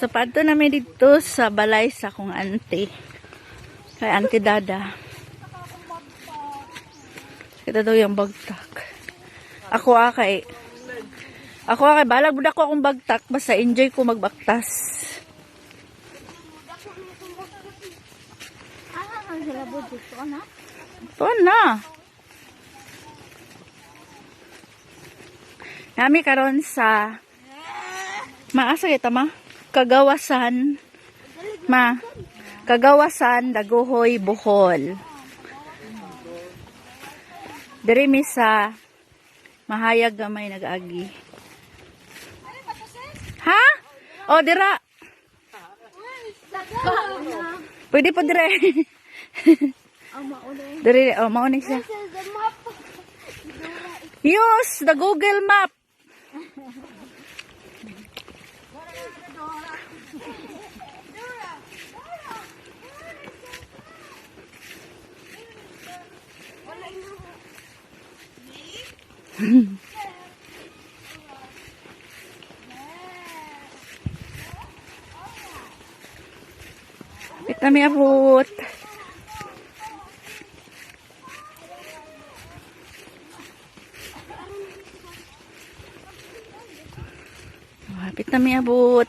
So, padto namin dito sa balay sa kong auntie. Kay auntie Dada. Ito daw yung bagtak. Ako ah kay... Ako ah kay balag budak ko akong bagtak. Basta enjoy ko magbaktas. Ito na. Nami karon sa maasa kita ma kagawasan ma kagawasan daguhoy Bohol. Diri mi sa mahayag gamay nag-agi. Ha? O dira. Pwede po dire. Diri, oh, mauni siya. Use the Google Map. Ito may abot. Mapit na may abot.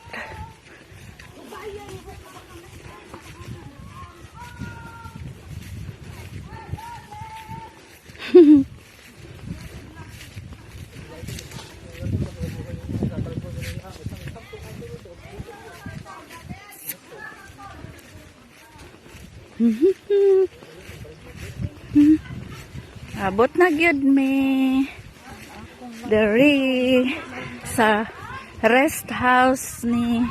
Abot na gyud me. Dere sa rest house ni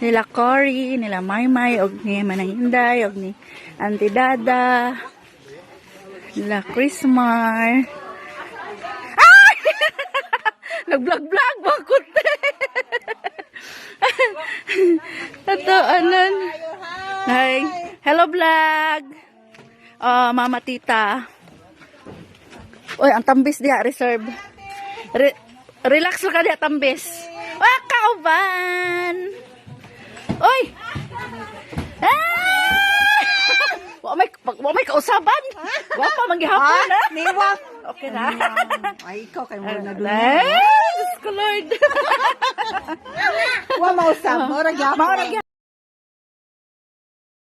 nila Cory, nila Maymay, og ni Mananginday, og ni Auntie Dada, nila Chrismar. Ay! Nag-vlog-vlog ba ko te? Ito, anan? Hi. Hello, vlog. Oh, mama tita. Uy, ang tambis diha, reserve. Re- relax ka diha, tambis. Ah, kauban! Uy! Ah! Wa may, wa may kausaban. Wa pa manggihapon, ha? Niwa. Okay na. Ay, ikaw kay mo na Diyos ko, Lord. Wa mausap. Ora gyapon.